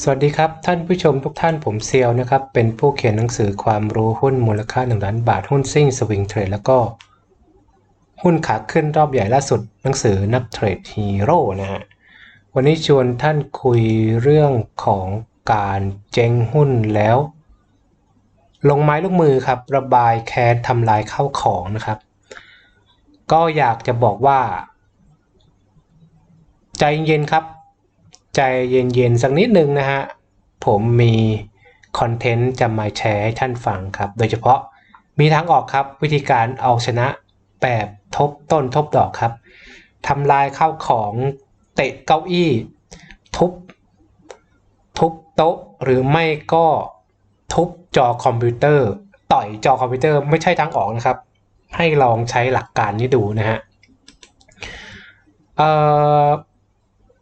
สวัสดีครับ ท่านผู้ชมทุกท่านผมเซียวนะครับ เป็นผู้เขียนหนังสือความรู้หุ้นมูลค่า 1 ล้านบาทหุ้นซิ่งสวิงเทรดแล้วก็ หุ้นขาขึ้นรอบใหญ่ล่าสุดหนังสือนักเทรดฮีโร่นะฮะวันนี้ชวนท่านคุยเรื่องของการเจ๊งหุ้นแล้ว ลงไม้ลงมือครับ ระบายแค้นทำลายเข้าของนะครับ ก็อยากจะบอกว่า ใจเย็นครับ ใจเย็นๆสักนิดนึงนะฮะ ผมมีคอนเทนต์จะมาแชร์ให้ท่านฟังครับ โดยเฉพาะมีทางออกครับวิธีการเอาชนะแบบทบต้นทบดอกครับทำลายข้าวของเตะเก้าอี้ ทุบ ทุบโต๊ะหรือไม่ก็ทุบจอคอมพิวเตอร์ ต่อยจอคอมพิวเตอร์ไม่ใช่ทางออกนะครับ ให้ลองใช้หลักการนี้ดูนะฮะเอ่อ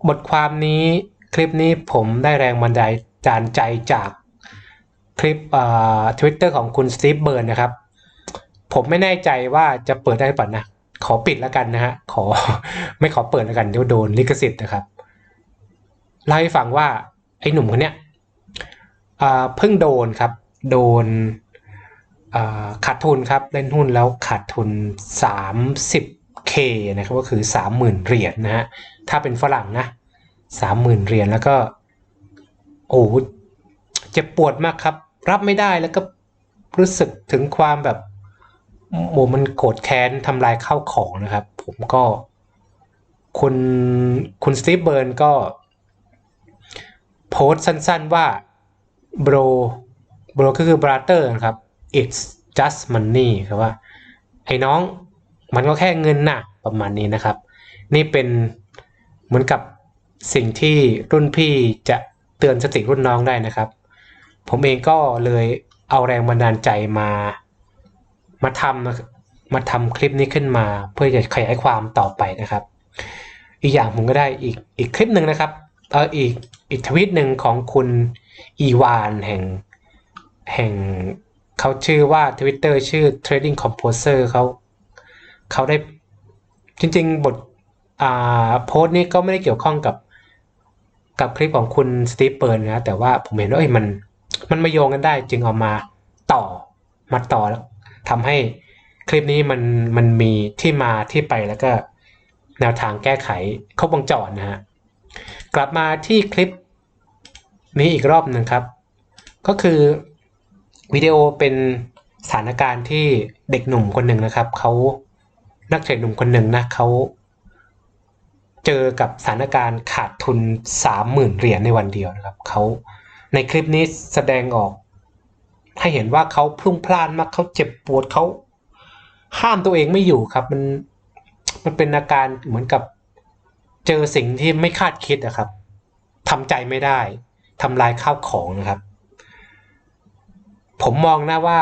บทความนี้คลิปนี้ผมได้แรงบันดาลจานใจจากคลิปทวิตเตอร์ของคุณสตีฟเบิร์นนะครับ ผมไม่แน่ใจว่าจะเปิดได้หรือเปล่านะ ขอปิดแล้วกันนะฮะ ขอไม่ขอเปิดแล้วกันเดี๋ยวโดนลิขสิทธิ์นะครับเล่าให้ฟังว่าไอ้หนุ่มคนเนี้ยเพิ่งโดนครับ โดนขาดทุนครับเล่นหุ้นแล้วขาดทุน 30k นะครับก็คือ 30,000 เหรียญนะฮะ ถ้าเป็นฝรั่งนะสามหมื่นเหรียญแล้วก็ โอ้เจ็บปวดมากครับ รับไม่ได้แล้วก็รู้สึกถึงความแบบโมมันโกรธแค้นทำลายข้าวของนะครับ ผมก็คุณคุณสตีฟเบิร์นก็ โพสต์สั้นๆว่า bro bro ก็คือ brother นะครับ it's just money ครับว่า ไอ้น้องมันก็แค่เงินน่ะ ประมาณนี้นะครับ นี่เป็น เหมือนกับสิ่งที่รุ่นพี่จะเตือนสติรุ่นน้องได้นะครับ ผมเองก็เลยเอาแรงบันดาลใจมา มาทำมาทำคลิปนี้ขึ้นมา เพื่อจะขยายความต่อไปนะครับ อีกอย่างผมก็ได้อีกอีกคลิปหนึ่งนะครับเอออีกอีกทวิตหนึ่งของคุณอีวานแห่งแห่งเขาชื่อว่า Twitter ชื่อ Trading Composer เขาเขาได้จริง ๆ บท โพสต์นี้ก็ไม่ได้เกี่ยวข้องกับกับคลิปของคุณสตีฟเปิร์นนะ แต่ว่าผมเห็นว่าเอ้ยมันมันมาโยงกันได้ จึงเอามาต่อมาต่อแล้วทำให้คลิปนี้มันมันมีที่มาที่ไปแล้วก็แนวทางแก้ไขครบวงจรนะฮะกลับมาที่คลิปนี้อีกรอบหนึ่งครับ ก็คือวิดีโอเป็นสถานการณ์ที่เด็กหนุ่มคนหนึ่งนะครับเขานักเทรดหนุ่มคนหนึ่งนะเขา เจอกับสถานการณ์ขาดทุน 30,000 เหรียญในวันเดียวนะครับเขาในคลิปนี้แสดงออก ให้เห็นว่าเขาพุ่งพล่านมากเขาเจ็บปวดเขาห้ามตัวเองไม่อยู่ครับ มันมันเป็นอาการเหมือนกับเจอสิ่งที่ไม่คาดคิดนะครับทำใจไม่ได้ทำลายข้าวของนะครับ ผมมองนะว่า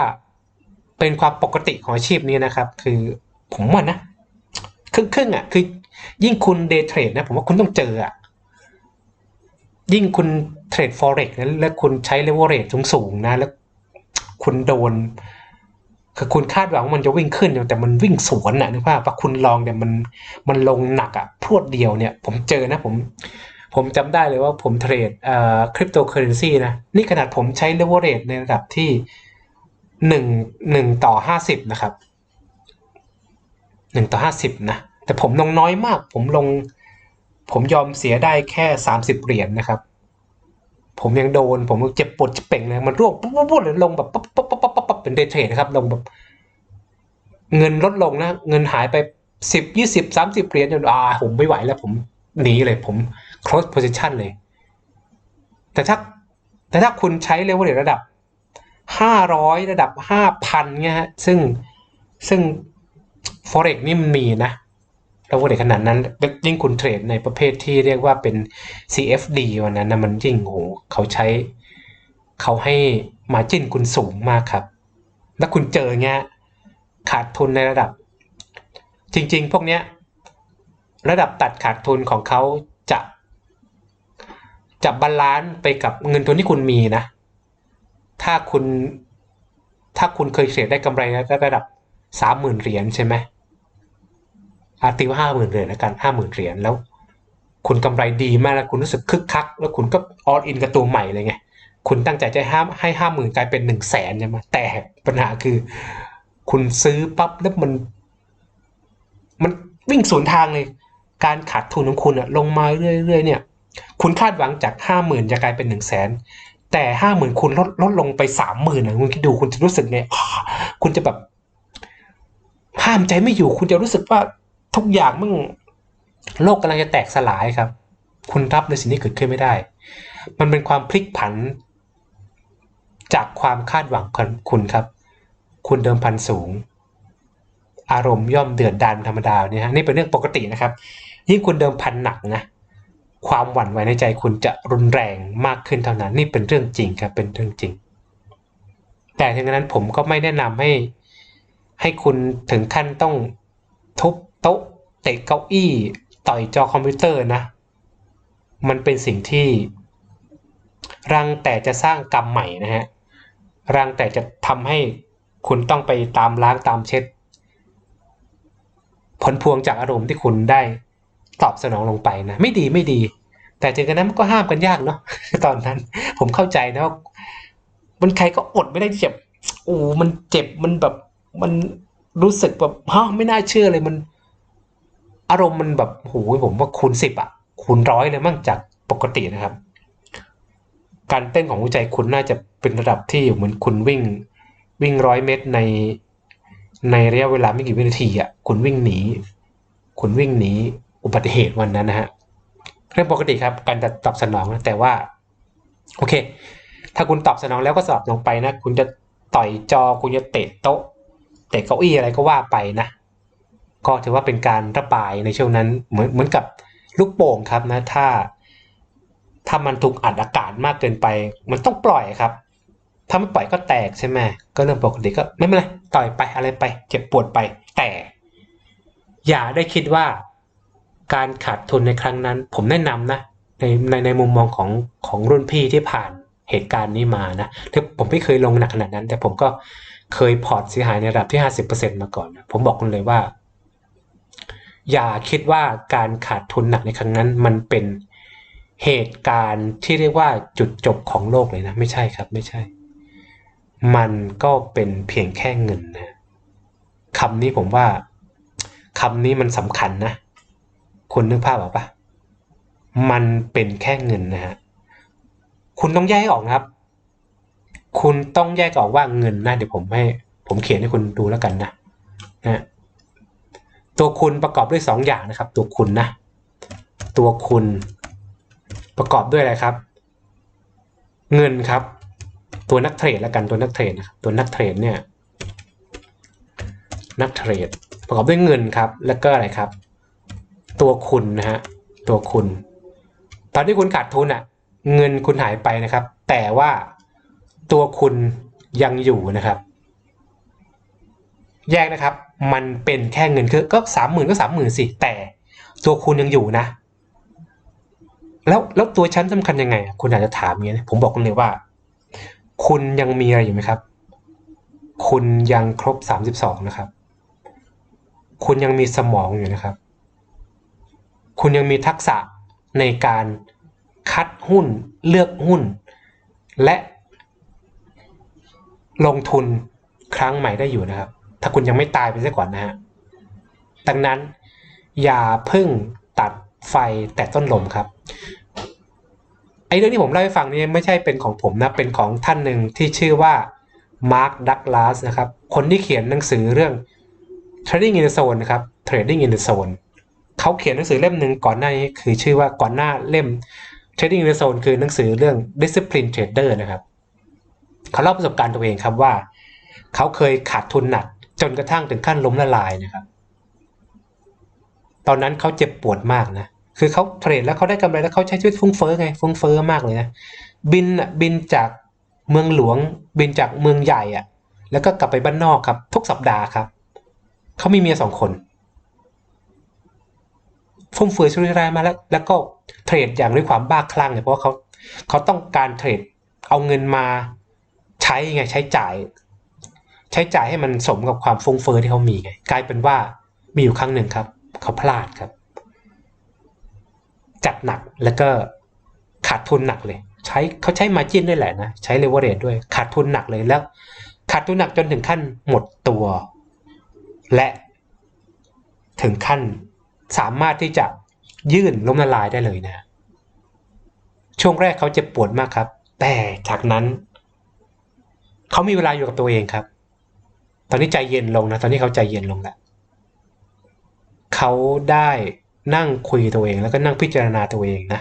เป็นความปกติของอาชีพนี้นะครับ คือผมว่านะครึ่งครึ่งๆอะ คือ ยิ่งคุณเดย์เทรดนะผมว่าคุณต้องเจออะยิ่งคุณเทรด forex นะแล้วคุณใช้ leverage สูงๆนะ แล้วคุณโดน คือคุณคาดหวังว่ามันจะวิ่งขึ้น แต่มันวิ่งสวนน่ะนึกว่าคุณลองเนี่ยมันมันลงหนักอะพรวดเดียวเนี่ย ผมเจอนะผม ผมจำได้เลยว่าผมเทรดเอ่อคริปโตเคอเรนซีนะ นี่ขนาดผมใช้ leverage ในระดับที่หนึ่งหนึ่งต่อห้าสิบนะครับหนึ่งต่อห้าสิบนะ แต่ผมลงน้อยมาก ผมลง ผมยอมเสียได้แค่สามสิบเหรียญนะครับ ผมยังโดน ผมเจ็บปวดเป่งเลยมันร่วงปุ๊บปุ๊บเลยลงแบบปั๊บปั๊บปั๊บปั๊บปั๊บเป็นเดย์เทรดนะครับ ลงแบบ เงินลดลงนะ เงินหายไปสิบยี่สิบสามสิบเหรียญจนอ่าผมไม่ไหวแล้ว ผมหนีเลย ผม close position เลย แต่ถ้า แต่ถ้าคุณใช้เลเวลระดับห้าร้อยระดับห้าพันเงี้ยฮะซึ่งซึ่ง forex นี่มันมีนะ แล้ววันขนาดนั้นยิ่งคุณเทรดในประเภทที่เรียกว่าเป็น CFD วันนั้นนะมันยิ่งโหเขาใช้ เขาให้มาจิ้นคุณสูงมากครับ แล้วคุณเจอเงี้ยขาดทุนในระดับ จริง ๆ พวกเนี้ย ระดับตัดขาดทุนของเขาจะจะบาลานซ์ไปกับเงินทุนที่คุณมีนะ ถ้าคุณถ้าคุณเคยเทรดได้กำไรระดับสามหมื่นเหรียญใช่ไหม อาตีว่าห้าหมื่นเหรียญแล้วกันห้าหมื่นเหรียญแล้ว คุณกำไรดีมากแล้วคุณรู้สึกคึกคัก แล้วคุณก็ออ l อินกับตัวใหม่เลยไงคุณตั้งใจจะห้ามให้ห้าหมื่นกลายเป็นหนึ่งแสนใช่ไหมแต่ปัญหาคือ คุณซื้อปั๊บแล้วมัน มันวิ่งสวนทางเลย การขาดทุนของคุณอะลงมาเรื่อยๆเนี่ย คุณคาดหวังจากห้าหมื่นจะกลายเป็นหนึ่งแสนแต่ห้าหมื่นคุณลดลดลงไปสามหมื่นอะคุณคิดดูคุณจะรู้สึกไงคุณจะแบบห้ามใจไม่อยู่ คุณจะรู้สึกว่า ทุกอย่างมึงโลกกำลังจะแตกสลายครับ คุณรับในสิ่งที่เกิดขึ้นไม่ได้ มันเป็นความพลิกผัน จากความคาดหวังของคุณครับ คุณเดิมพันสูง อารมณ์ย่อมเดือดดานธรรมดาเนี่ยฮะนี่เป็นเรื่องปกตินะครับ ยิ่งคุณเดิมพันหนักนะความหวั่นไหวในใจคุณจะรุนแรงมากขึ้นเท่านั้น นี่เป็นเรื่องจริงครับเป็นเรื่องจริง แต่ถึงนั้นผมก็ไม่แนะนำให้ ให้คุณถึงขั้นต้องทุบ โต๊ะเตะเก้าอี้ต่อยจอคอมพิวเตอร์นะ มันเป็นสิ่งที่ รังแต่จะสร้างกรรมใหม่นะฮะรังแต่จะทำให้คุณต้องไปตามล้างตามเช็ด ผลพวงจากอารมณ์ที่คุณได้ตอบสนองลงไปนะ ไม่ดีไม่ดี แต่ถึงกระนั้นมันก็ห้ามกันยากเนาะตอนนั้น ผมเข้าใจนะว่ามันใครก็อดไม่ได้ที่จะโอ้มันเจ็บมันแบบมันรู้สึกแบบฮะไม่น่าเชื่อเลยมัน อารมณ์มันแบบโหยผมว่าคูณสิบอะคูณร้อยเลยมั่งจากปกตินะครับ การเต้นของหัวใจคุณน่าจะเป็นระดับที่เหมือนคุณวิ่งวิ่งร้อยเมตรในในระยะเวลาไม่กี่วินาทีอะคุณวิ่งหนี คุณวิ่งหนีอุบัติเหตุวันนั้นนะฮะเรื่องปกติครับ การตอบสนองนะแต่ว่า โอเค ถ้าคุณตอบสนองแล้วก็สอบลงไปนะ คุณจะต่อยจอคุณจะเตะโต๊ะเตะเก้าอี้อะไรก็ว่าไปนะ ก็ถือว่าเป็นการระบายในช่วงนั้นเหมือนเหมือนกับลูกโป่งครับนะถ้า ถ้ามันถูกอัดอากาศมากเกินไป มันต้องปล่อยครับ ถ้าไม่ปล่อยก็แตกใช่ไหมก็เรื่องปกติก็ไม่เป็นไรต่อยไปอะไรไป เจ็บปวดไป แต่ อย่าได้คิดว่าการขาดทุนในครั้งนั้น ผมแนะนำนะในในในมุมมองของของรุ่นพี่ที่ผ่านเหตุการณ์นี้มานะที่ผมไม่เคยลงหนักขนาดนั้น แต่ผมก็เคยพอร์ตเสียหายในระดับที่ 50%มาก่อนนะผมบอกคุณเลยว่า อย่าคิดว่าการขาดทุนหนักในครั้งนั้น มันเป็นเหตุการณ์ที่เรียกว่าจุดจบของโลกเลยนะ ไม่ใช่ครับไม่ใช่ มันก็เป็นเพียงแค่เงินนะคำนี้ผมว่าคำนี้มันสำคัญนะคุณนึกภาพออกปะมันเป็นแค่เงินนะฮะคุณต้องแยกออกนะครับ คุณต้องแยกออกว่าเงินนะเดี๋ยวผมให้ ผมเขียนให้คุณดูแล้วกันนะนะ ตัวคุณประกอบด้วยสองอย่างนะครับ ตัวคุณนะ ตัวคุณประกอบด้วยอะไรครับ เงินครับ ตัวนักเทรดแล้วกันตัวนักเทรดนะครับตัวนักเทรดเนี่ยนักเทรดประกอบด้วยเงินครับ แล้วก็อะไรครับ ตัวคุณนะฮะตัวคุณ ตอนที่คุณขาดทุนอะ่ะ เงินคุณหายไปนะครับ แต่ว่าตัวคุณยังอยู่นะครับ แยกนะครับ มันเป็นแค่เงินคือก็สามหมื่นก็สามหมื่นสิแต่ตัวคุณยังอยู่นะ แล้วแล้วตัวชั้นสำคัญยังไง คุณอาจจะถามอย่างนี้ผมบอกคุณเลยว่า คุณยังมีอะไรอยู่ไหมครับ คุณยังครบสามสิบสองนะครับ คุณยังมีสมองอยู่นะครับ คุณยังมีทักษะในการคัดหุ้นเลือกหุ้น และลงทุนครั้งใหม่ได้อยู่นะครับ ถ้าคุณยังไม่ตายไปซะก่อนนะฮะ ดังนั้นอย่าเพิ่งตัดไฟแต่ต้นลมครับไอ้เรื่องที่ผมเล่าให้ฟังนี่ไม่ใช่เป็นของผมนะ เป็นของท่านหนึ่งที่ชื่อว่ามาร์คดักลาสนะครับ คนที่เขียนหนังสือเรื่อง Trading in the Zone นะครับ Trading in the Zone เขาเขียนหนังสือเล่มหนึ่งก่อนหน้านี้คือชื่อว่าก่อนหน้าเล่ม Trading in the Zone คือหนังสือเรื่อง Discipline Trader นะครับ เขาเล่าประสบการณ์ตัวเองครับว่า เขาเคยขาดทุนหนัก จนกระทั่งถึงขั้นล้มละลายนะครับ ตอนนั้นเขาเจ็บปวดมากนะ คือเขาเทรดแล้วเขาได้กำไรแล้วเขาใช้ชีวิตฟุ้งเฟ้อไง ฟุ้งเฟ้อมากเลยนะ บินอะบินจากเมืองหลวง บินจากเมืองใหญ่อะ แล้วก็กลับไปบ้านนอกครับ ทุกสัปดาห์ครับ เขามีเมียสองคน ฟุ่มเฟือยชุริรายมาแล้ว แล้วก็เทรดอย่างด้วยความบ้าคลั่งเนี่ยเพราะว่าเขาเขาต้องการเทรดเอาเงินมาใช้ไงใช้จ่าย ใช้จ่ายให้มันสมกับความฟุ่มเฟือที่เขามีไงกลายเป็นว่ามีอยู่ครั้งหนึ่งครับ เขาพลาดครับ จัดหนักแล้วก็ขาดทุนหนักเลย ใช้เขาใช้มาจิ้นด้วยแหละนะ ใช้เลเวอเรจด้วยขาดทุนหนักเลยแล้ว ขาดทุนหนักจนถึงขั้นหมดตัว และถึงขั้นสามารถที่จะยื่นล้มละลายได้เลยนะ ช่วงแรกเขาเจ็บปวดมากครับ แต่จากนั้น เขามีเวลาอยู่กับตัวเองครับ ตอนนี้ใจเย็นลงนะ ตอนนี้เขาใจเย็นลงแล้วเขาได้นั่งคุยตัวเอง แล้วก็นั่งพิจารณาตัวเองนะ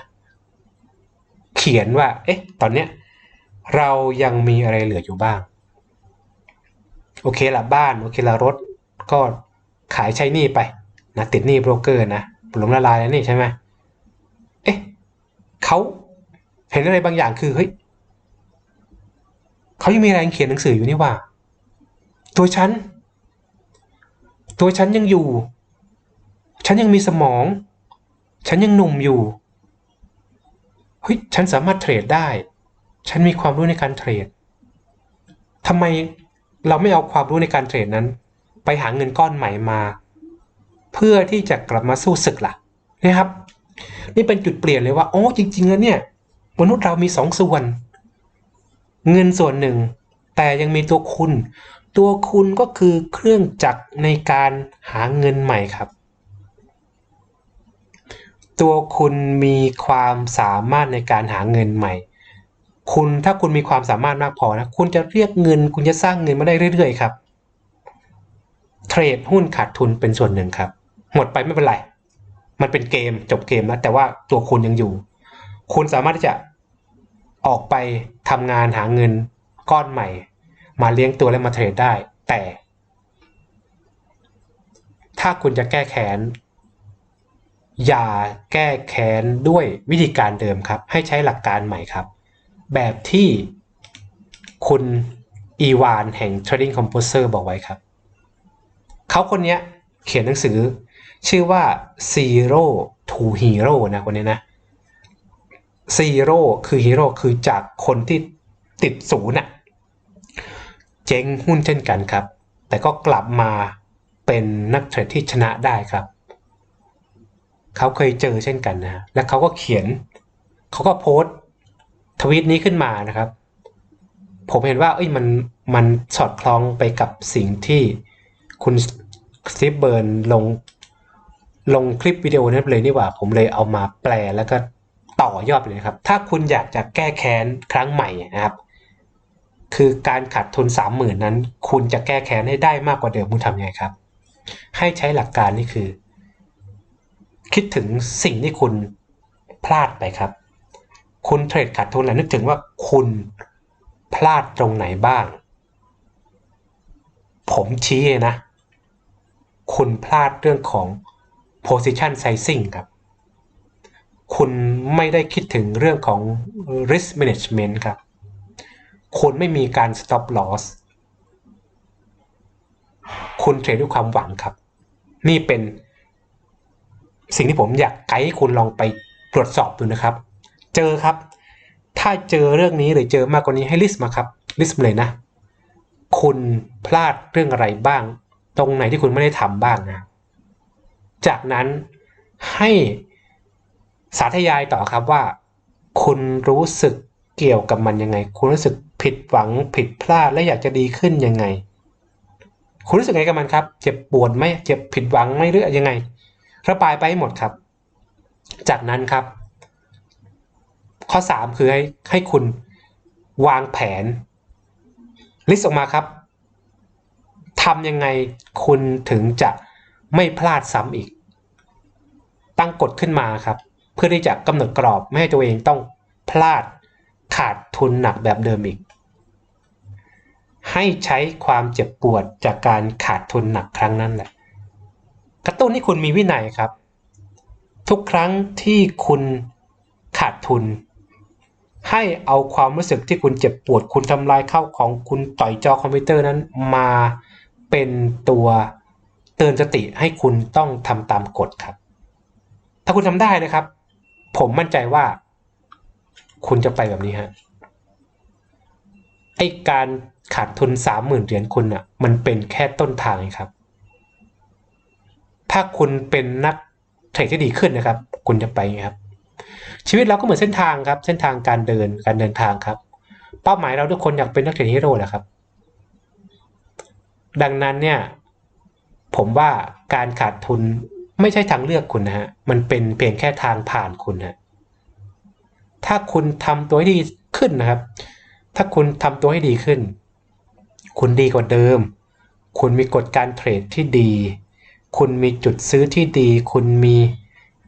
เขียนว่า เอ๊ะ ตอนเนี้ยเรายังมีอะไรเหลืออยู่บ้าง โอเคละบ้าน โอเคละรถ ก็ขายใช้หนี้ไปนะติดหนี้โบรกเกอร์นะหลงละลายแล้วนี่ใช่ไหมเอ๊ะเขาเห็นอะไรบางอย่างคือเฮ้ยเขายังมีแรงเขียนหนังสืออยู่นี่ว่า ตัวฉัน ตัวฉันยังอยู่ ฉันยังมีสมอง ฉันยังหนุ่มอยู่เฮ้ยฉันสามารถเทรดได้ ฉันมีความรู้ในการเทรดทำไมเราไม่เอาความรู้ในการเทรดนั้น ไปหาเงินก้อนใหม่มา เพื่อที่จะกลับมาสู้ศึกล่ะนะครับ นี่เป็นจุดเปลี่ยนเลยว่าโอ้จริง ๆ แล้วเนี่ย มนุษย์เรามีสองส่วน เงินส่วนหนึ่ง แต่ยังมีตัวคุณ ตัวคุณก็คือเครื่องจักรในการหาเงินใหม่ครับ ตัวคุณมีความสามารถในการหาเงินใหม่ คุณถ้าคุณมีความสามารถมากพอนะ คุณจะเรียกเงิน คุณจะสร้างเงินมาได้เรื่อยๆครับ เทรดหุ้นขาดทุนเป็นส่วนหนึ่งครับ หมดไปไม่เป็นไร มันเป็นเกมจบเกมแล้วแต่ว่าตัวคุณยังอยู่ คุณสามารถที่จะออกไปทำงานหาเงินก้อนใหม่ มาเลี้ยงตัวและมาเทรดได้ แต่ ถ้าคุณจะแก้แค้นอย่าแก้แค้นด้วยวิธีการเดิมครับ ให้ใช้หลักการใหม่ครับ แบบที่คุณอีวานแห่ง Trading Composer บอกไว้ครับ เขาคนนี้เขียนหนังสือชื่อว่า Zero to Hero นะคนนี้นะ Zero คือฮีโร่คือจากคนที่ติดศูนย์น่ะ เจ๊งหุ้นเช่นกันครับ แต่ก็กลับมาเป็นนักเทรดที่ชนะได้ครับ เขาเคยเจอเช่นกันนะและเขาก็เขียน เขาก็โพสต์ทวีตนี้ขึ้นมานะครับ ผมเห็นว่าเอ้ยมันมันสอดคล้องไปกับสิ่งที่คุณสตีฟเบิร์นลงลงคลิปวิดีโอนั้นเลยนี่หว่า ผมเลยเอามาแปลแล้วก็ต่อยอดไปเลยครับ ถ้าคุณอยากจะแก้แค้นครั้งใหม่นะครับ คือการขาดทุนสามหมื่นนั้น คุณจะแก้แค้นให้ได้มากกว่าเดิมคุณทำยังไงครับ ให้ใช้หลักการนี่คือ คิดถึงสิ่งที่คุณพลาดไปครับ คุณเทรดขาดทุนแล้วนึกถึงว่าคุณพลาดตรงไหนบ้าง ผมชี้เลยนะ คุณพลาดเรื่องของ position sizing ครับ คุณไม่ได้คิดถึงเรื่องของ risk management ครับ คุณไม่มีการ stop loss คุณเทรดด้วยความหวังครับ นี่เป็นสิ่งที่ผมอยากไกด์ให้คุณลองไปตรวจสอบดูนะครับ เจอครับ ถ้าเจอเรื่องนี้หรือเจอมากกว่านี้ให้ลิสต์มาครับ ลิสต์มาเลยนะ คุณพลาดเรื่องอะไรบ้าง ตรงไหนที่คุณไม่ได้ทำบ้างนะ จากนั้นให้สาธยายต่อครับว่า คุณรู้สึกเกี่ยวกับมันยังไง คุณรู้สึก ผิดหวังผิดพลาดและอยากจะดีขึ้นยังไง คุณรู้สึกไงกับมันครับ เจ็บปวดไหมเจ็บผิดหวังไหมหรือยังไงระบายไปให้หมดครับ จากนั้นครับ ข้อ 3 คือให้ให้คุณวางแผน ลิสต์ออกมาครับทำยังไงคุณถึงจะไม่พลาดซ้ำอีก ตั้งกฎขึ้นมาครับ เพื่อที่จะกำหนดกรอบ ไม่ให้ตัวเองต้องพลาดขาดทุนหนักแบบเดิมอีก ให้ใช้ความเจ็บปวดจากการขาดทุนหนักครั้งนั้นแหละ กระตุ้นให้คุณมีวินัยครับ ทุกครั้งที่คุณขาดทุน ให้เอาความรู้สึกที่คุณเจ็บปวด คุณทำลายเข้าของคุณต่อยจอคอมพิวเตอร์นั้นมาเป็นตัวเตือนสติให้คุณต้องทำตามกฎครับ ถ้าคุณทำได้นะครับ ผมมั่นใจว่า คุณจะไปแบบนี้ฮะ ไอการขาดทุนสามหมื่นเหรียญคุณอะมันเป็นแค่ต้นทางครับ ถ้าคุณเป็นนักเทรดที่ดีขึ้นนะครับ คุณจะไปครับ ชีวิตเราก็เหมือนเส้นทางครับ เส้นทางการเดินการเดินทางครับ เป้าหมายเราทุกคนอยากเป็นนักเทรดฮีโร่แหละครับ ดังนั้นเนี่ย ผมว่าการขาดทุนไม่ใช่ทางเลือกคุณนะฮะ มันเป็นเพียงแค่ทางผ่านคุณนะถ้าคุณทำตัวให้ดีขึ้นนะครับ ถ้าคุณทำตัวให้ดีขึ้น คุณดีกว่าเดิม คุณมีกฎการเทรดที่ดี คุณมีจุดซื้อที่ดี คุณมี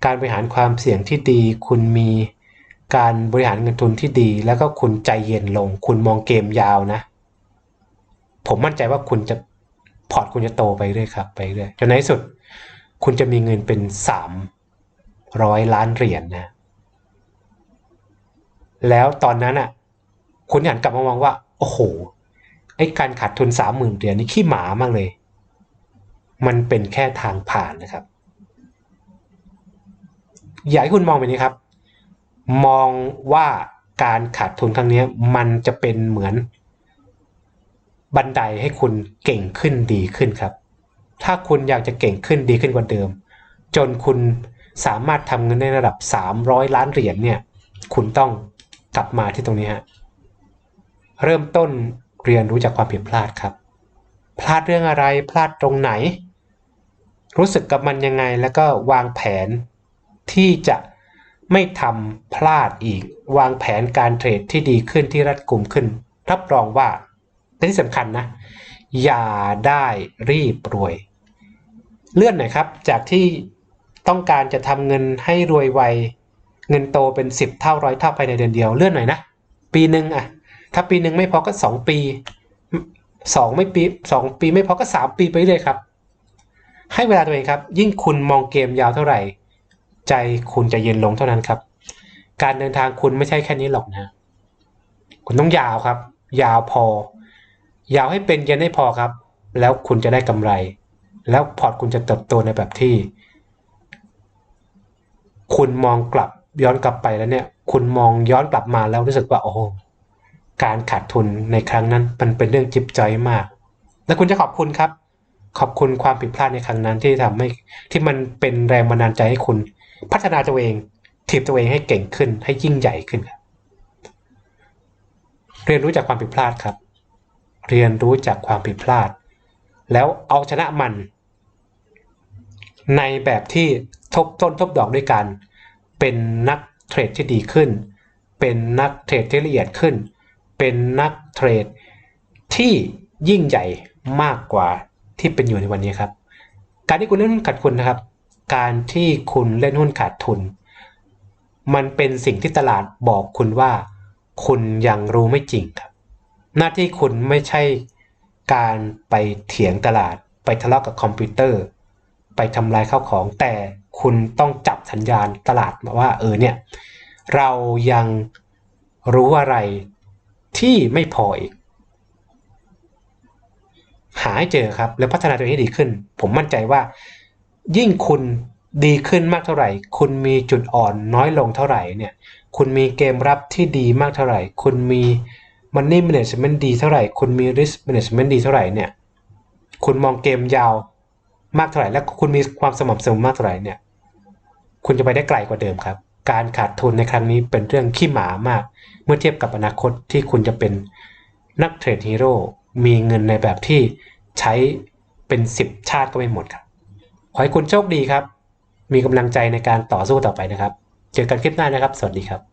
การบริหารความเสี่ยงที่ดี คุณมีการบริหารเงินทุนที่ดี แล้วก็คุณใจเย็นลง คุณมองเกมยาวนะ ผมมั่นใจว่าคุณจะพอร์ตคุณจะโตไปเรื่อยครับ ไปเรื่อยจนในที่สุด คุณจะมีเงินเป็นสามร้อยล้านเหรียญนนะ แล้วตอนนั้นอะ คุณหันกลับมามองว่า โอ้โหไอ้การขาดทุนสามหมื่นเหรียญนี่ขี้หมามากเลย มันเป็นแค่ทางผ่านนะครับ อยากให้คุณมองแบบนี้ครับ มองว่าการขาดทุนครั้งนี้มันจะเป็นเหมือน บันไดให้คุณเก่งขึ้นดีขึ้นครับ ถ้าคุณอยากจะเก่งขึ้นดีขึ้นกว่าเดิม จนคุณสามารถทำเงินในระดับ 300 ล้านเหรียญเนี่ย คุณต้องกลับมาที่ตรงนี้ฮะ เริ่มต้นเรียนรู้จากความผิดพลาดครับ พลาดเรื่องอะไรพลาดตรงไหน รู้สึกกับมันยังไงแล้วก็วางแผนที่จะไม่ทำพลาดอีก วางแผนการเทรดที่ดีขึ้นที่รัดกุมขึ้น รับรองว่าและที่สำคัญนะ อย่าได้รีบรวย เลื่อนหน่อยครับ จากที่ต้องการจะทำเงินให้รวยไว เงินโตเป็น 10 เท่าร้อยเท่าภายในเดือนเดียว เลื่อนหน่อยนะ ปีหนึ่งอะ ถ้าปีหนึ่งไม่พอก็2ปีสองไม่ปีสองปีไม่พอก็3ปีไปเรื่อยครับ ให้เวลาตัวเองครับ ยิ่งคุณมองเกมยาวเท่าไหร่ ใจคุณจะเย็นลงเท่านั้นครับ การเดินทางคุณไม่ใช่แค่นี้หรอกนะ คุณต้องยาวครับ ยาวพอ ยาวให้เป็นเย็นให้พอครับ แล้วคุณจะได้กำไร แล้วพอร์ตคุณจะเติบโตในแบบที่ คุณมองกลับย้อนกลับไปแล้วเนี่ย คุณมองย้อนกลับมาแล้วรู้สึกว่าโอ้ การขาดทุนในครั้งนั้นมันเป็นเรื่องจิบจอยมาก และคุณจะขอบคุณครับ ขอบคุณความผิดพลาดในครั้งนั้นที่ทำให้ที่มันเป็นแรงบันดาลใจให้คุณ พัฒนาตัวเองทีบตัวเองให้เก่งขึ้นให้ยิ่งใหญ่ขึ้น เรียนรู้จากความผิดพลาดครับ เรียนรู้จากความผิดพลาด แล้วเอาชนะมัน ในแบบที่ทบต้นทบดอกด้วยกัน เป็นนักเทรดที่ดีขึ้น เป็นนักเทรดที่ละเอียดขึ้น เป็นนักเทรดที่ยิ่งใหญ่มากกว่าที่เป็นอยู่ในวันนี้ครับ การที่คุณเล่นหุ้นขาดทุนนะครับ การที่คุณเล่นหุ้นขาดทุน มันเป็นสิ่งที่ตลาดบอกคุณว่า คุณยังรู้ไม่จริงครับ หน้าที่คุณไม่ใช่การไปเถียงตลาด ไปทะเลาะกับคอมพิวเตอร์ ไปทำลายข้าวของแต่คุณต้องจับสัญญาณตลาดมาว่าเออเนี่ยเรายังรู้อะไร ที่ไม่พออีก หาให้เจอครับ แล้วพัฒนาตัวเองให้ดีขึ้น ผมมั่นใจว่า ยิ่งคุณดีขึ้นมากเท่าไหร่ คุณมีจุดอ่อนน้อยลงเท่าไหร่เนี่ย คุณมีเกมรับที่ดีมากเท่าไหร่ คุณมี Money Management ดีเท่าไหร่ คุณมี Risk Management ดีเท่าไหร่เนี่ย คุณมองเกมยาวมากเท่าไหร่ และคุณมีความสม่ำเสมอมากเท่าไหร่เนี่ย คุณจะไปได้ไกลกว่าเดิมครับ การขาดทุนในครั้งนี้เป็นเรื่องขี้หมามาก เมื่อเทียบกับอนาคตที่คุณจะเป็นนักเทรดฮีโร่มีเงินในแบบที่ใช้เป็น10ชาติก็ไม่หมดครับ ขอให้คุณโชคดีครับ มีกำลังใจในการต่อสู้ต่อไปนะครับ เจอกันคลิปหน้านะครับ สวัสดีครับ